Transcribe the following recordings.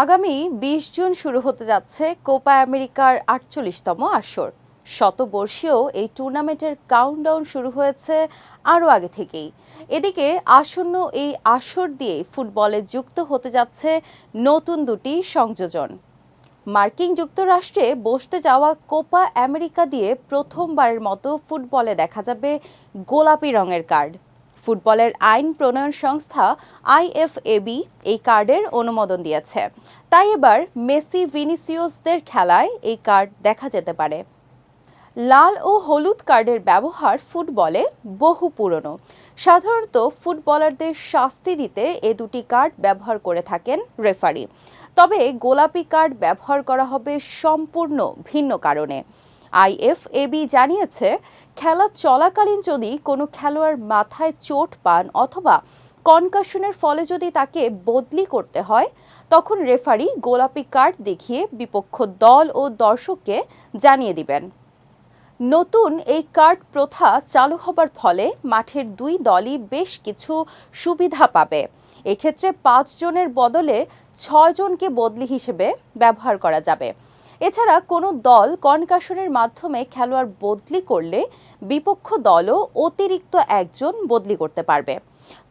আগামী বিশ জুন শুরু হতে যাচ্ছে কোপা আমেরিকার আটচল্লিশতম আসর। শতবর্ষীয় এই টুর্নামেন্টের কাউন্টডাউন শুরু হয়েছে আরও আগে থেকেই। এদিকে আসন্ন এই আসর দিয়ে ফুটবলে যুক্ত হতে যাচ্ছে নতুন দুটি সংযোজন। মার্কিন যুক্তরাষ্ট্রে বসতে যাওয়া কোপা আমেরিকা দিয়ে প্রথমবারের মতো ফুটবলে দেখা যাবে গোলাপি রঙের কার্ড। ফুটবলের আইন প্রণয়ন সংস্থা আইএফএবি এই কার্ডের অনুমোদন দিয়েছে। তাই এবার মেসি ভিনিসিয়াসদের খেলায় এই কার্ড দেখা যেতে পারে। লাল ও হলুদ কার্ডের ব্যবহার ফুটবলে বহু পুরনো। সাধারণত ফুটবলারদের শাস্তি দিতে এ দুটি কার্ড ব্যবহার করে থাকেন রেফারি। তবে গোলাপি কার্ড ব্যবহার করা হবে সম্পূর্ণ ভিন্ন কারণে। আইএফএবি জানিয়েছে, খেলা চলাকালীন যদি কোনো খেলোয়াড় মাথায় চোট পান অথবা কনকাশনের ফলে যদি তাকে বদলি করতে হয়, তখন রেফারি গোলাপি কার্ড দেখিয়ে বিপক্ষ দল ও দর্শককে জানিয়ে দিবেন। নতুন এই কার্ড প্রথা চালু হবার ফলে মাঠের দুই দলই বেশ কিছু সুবিধা পাবে। এক্ষেত্রে পাঁচজনের বদলে ছয়জনকে বদলি হিসেবে ব্যবহার করা যাবে। এছাড়া কোনো দল কনকাশনের মাধ্যমে খেলোয়াড় বদলি করলে বিপক্ষ দলও অতিরিক্ত একজন বদলি করতে পারবে।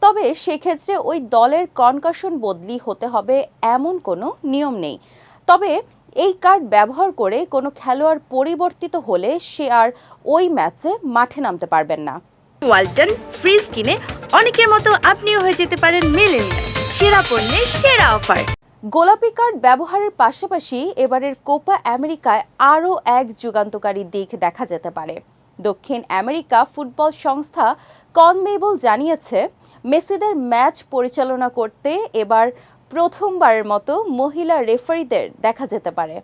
তবে সেক্ষেত্রে ওই দলের কনকাশন বদলি হতে হবে এমন কোনো নিয়ম নেই। তবে এই কার্ড ব্যবহার করে কোনো খেলোয়াড় পরিবর্তিত হলে সে আর ওই ম্যাচে মাঠে নামতে পারবেন না। ওয়ালটন ফ্রিজ কিনে অনেকের মতো আপনিও হয়ে যেতে পারেন মিলেনিয়াল। সেরা পণ্যের সেরা অফার। গোলাপি কার্ড ব্যবহারের পাশাপাশি এবারের কোপা আমেরিকায় আরও এক যুগান্তকারী দিক দেখা যেতে পারে। দক্ষিণ আমেরিকা ফুটবল সংস্থা কনমেবল জানিয়েছে, মেসিদের ম্যাচ পরিচালনা করতে এবার প্রথমবারের মতো মহিলা রেফারিদের দেখা যেতে পারে।